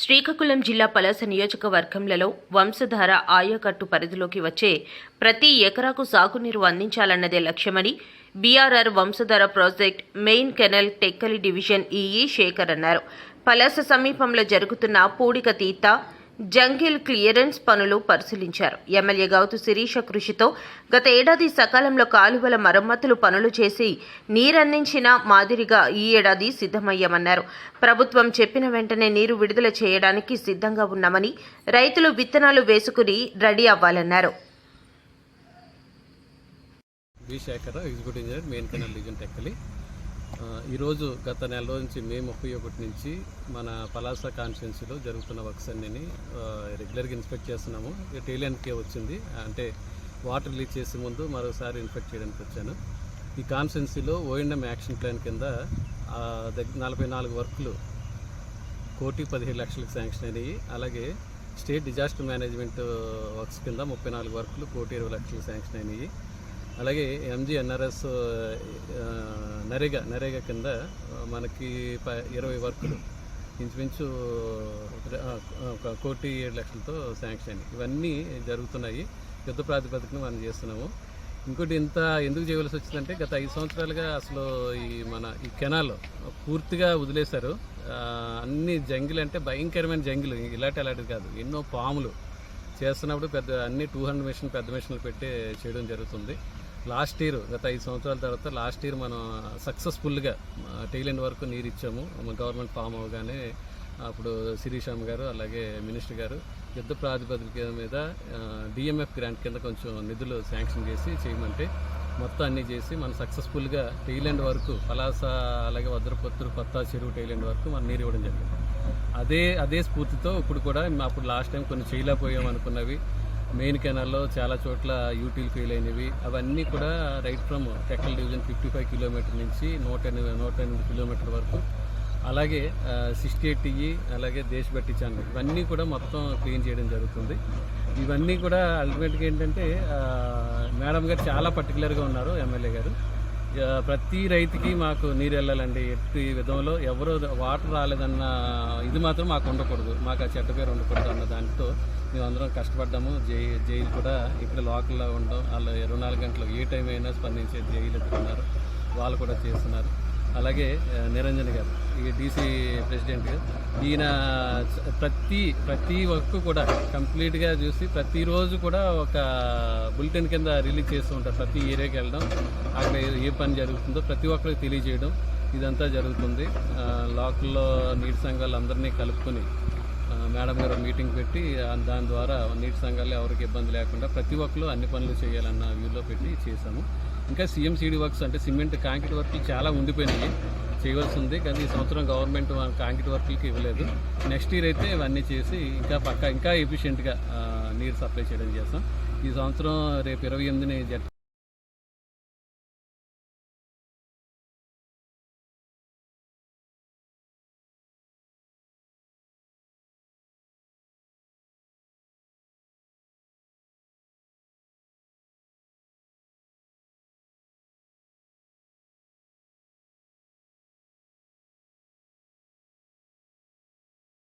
శ్రీకాకుళం జిల్లా పలాస నియోజకవర్గంలలో వంశధార ఆయకట్టు పరిధిలోకి వచ్చే ప్రతి ఎకరాకు సాగునీరు అందించాలన్నదే లక్ష్యమని BRR Vamsadhara project main canal Tekkali division EE Shekhar అన్నారు. పలాస సమీపంలో జరుగుతున్న పూడిక తీత జంగిల్ క్లియరెన్స్ పనులు పరిశీలించారు. ఎమ్మెల్యే గౌతు శిరీష కృషితో గత ఏడాది సకాలంలో కాలువల మరమ్మతులు పనులు చేసి నీరందించిన మాదిరిగా ఈ ఏడాది సిద్ధమయ్యామన్నారు. ప్రభుత్వం చెప్పిన వెంటనే నీరు విడుదల చేయడానికి సిద్ధంగా ఉన్నామని రైతులు విత్తనాలు వేసుకుని ready అవ్వాలన్నారు. V Shekhar executive engineer main canal division Tekkali ఈరోజు గత నెల నుంచి మే ముప్పై ఒకటి నుంచి మన పలాస కాన్స్టిట్యున్సీలో జరుగుతున్న వర్క్స్ అన్నీ రెగ్యులర్గా ఇన్స్పెక్ట్ చేస్తున్నాము. టేలియన్కే వచ్చింది. అంటే వాటర్ రిలీజ్ చేసే ముందు మరోసారి ఇన్స్పెక్ట్ చేయడానికి వచ్చాను. ఈ కాన్స్టిట్యున్సీలో ఓఎండ్ఎం యాక్షన్ ప్లాన్ కింద దగ్గర నలభై నాలుగు వర్కులు కోటి పదిహేడు లక్షలకు శాంక్షన్ అయినాయి. అలాగే స్టేట్ డిజాస్టర్ మేనేజ్మెంట్ వర్క్స్ కింద ముప్పై నాలుగు వర్కులు కోటి ఇరవై లక్షలకు శాంక్షన్ అయినాయి. అలాగే ఎంజీఎన్ఆర్ఎస్ నరేగా నరేగా కింద మనకి ప- ఇరవై వర్కులు. ఇంచుమించు ఒక కోటి ఏడు లక్షలతో శాంక్షన్ ఇవన్నీ జరుగుతున్నాయి. యుద్ధ ప్రాతిపదికన మనం చేస్తున్నాము. ఇంకోటి ఇంత ఎందుకు చేయవలసి వచ్చిందంటే గత ఐదు సంవత్సరాలుగా అసలు ఈ మన ఈ కెనాల్ పూర్తిగా వదిలేశారు. అన్ని జంగిల్ అంటే భయంకరమైన జంగిల్. ఇలాంటి అలాంటిది కాదు. ఎన్నో పాములు. చేస్తున్నప్పుడు పెద్ద అన్ని టూ హండ్రెడ్ మిషన్ పెద్ద మిషన్లు పెట్టి చేయడం జరుగుతుంది. లాస్ట్ ఇయర్ గత ఐదు సంవత్సరాల తర్వాత లాస్ట్ ఇయర్ మనం సక్సెస్ఫుల్గా టైలెండ్ వరకు నీరు ఇచ్చాము గవర్నమెంట్ ఫామ్ అవగానే అప్పుడు శిరీషామ్ గారు అలాగే మినిస్టర్ గారు యుద్ధ ప్రాతిపదిక మీద డిఎంఎఫ్ గ్రాంట్ కింద కొంచెం నిధులు శాంక్షన్ చేసి చేయమంటే మొత్తం అన్నీ చేసి మనం సక్సెస్ఫుల్గా టైలెండ్ వరకు పలాస అలాగే వజ్రపత్రు కొత్త చెరువు టైలెండ్ వరకు మనం నీరు ఇవ్వడం జరిగింది. అదే అదే స్ఫూర్తితో ఇప్పుడు కూడా అప్పుడు లాస్ట్ టైం కొన్ని చేయలేకపోయాం అనుకున్నవి మెయిన్ కెనాల్లో చాలా చోట్ల యూటీలు ఫెయిల్ అయినవి. అవన్నీ కూడా right from Tekkal division fifty five kilometre నుంచి నూట ఎనిమిది నూట ఎనిమిది కిలోమీటర్ వరకు. అలాగే సిక్స్టీ ఎయిట్ టీ అలాగే దేశభట్టి ఛానల్. ఇవన్నీ కూడా మొత్తం క్లీన్ చేయడం జరుగుతుంది. ఇవన్నీ కూడా అల్టిమేట్గా ఏంటంటే మేడం గారు చాలా పర్టికులర్గా ఉన్నారు ఎమ్మెల్యే గారు. ప్రతి రైతుకి మాకు నీరు వెళ్ళాలండి. ఎట్టి విధంలో ఎవరు వాటర్ రాలేదన్న ఇది మాత్రం మాకు ఉండకూడదు. మాకు ఆ చెడ్డ పేరు ఉండకూడదు అన్న దాంతో మేమందరం కష్టపడ్డాము. జై జైలు కూడా ఇక్కడ లోకల్లో ఉండడం వాళ్ళు ఇరవై నాలుగు గంటలు ఏ టైం అయినా స్పందించే జైలు ఎత్తుకున్నారు వాళ్ళు కూడా చేస్తున్నారు. అలాగే నిరంజన్ గారు ఇక డీసీ ప్రెసిడెంట్ ఈయన ప్రతి ప్రతి వర్క్ కూడా కంప్లీట్గా చూసి ప్రతిరోజు కూడా ఒక బులెటిన్ కింద రిలీజ్ చేస్తూ ఉంటారు. ప్రతి ఏరియాకి వెళ్ళడం అక్కడ ఏ- ఏ పని జరుగుతుందో ప్రతి ఒక్కరికి తెలియజేయడం ఇదంతా జరుగుతుంది. లోకల్లో నీటి సంఘాలు అందరినీ కలుపుకొని మేడం గారు మీటింగ్ పెట్టి దాని ద్వారా నీటి సంఘాలు ఎవరికి ఇబ్బంది లేకుండా ప్రతి ఒక్కరు అన్ని పనులు చేయాలన్న వ్యూలో పెట్టి చేశాము. ఇంకా సిఎంసీడీ వర్క్స్ అంటే సిమెంట్ కాంక్రీట్ వర్క్లు చాలా ఉండిపోయినాయి. చేయవలసి ఉంది కానీ ఈ సంవత్సరం గవర్నమెంట్ కాంక్రీట్ వర్క్లకి ఇవ్వలేదు. నెక్స్ట్ ఇయర్ అయితే ఇవన్నీ చేసి ఇంకా పక్క ఇంకా ఎఫిషియెంట్గా నీరు సప్లై చేయడం చేస్తాం. ఈ సంవత్సరం రేపు ఇరవై ఎనిమిదిని జట్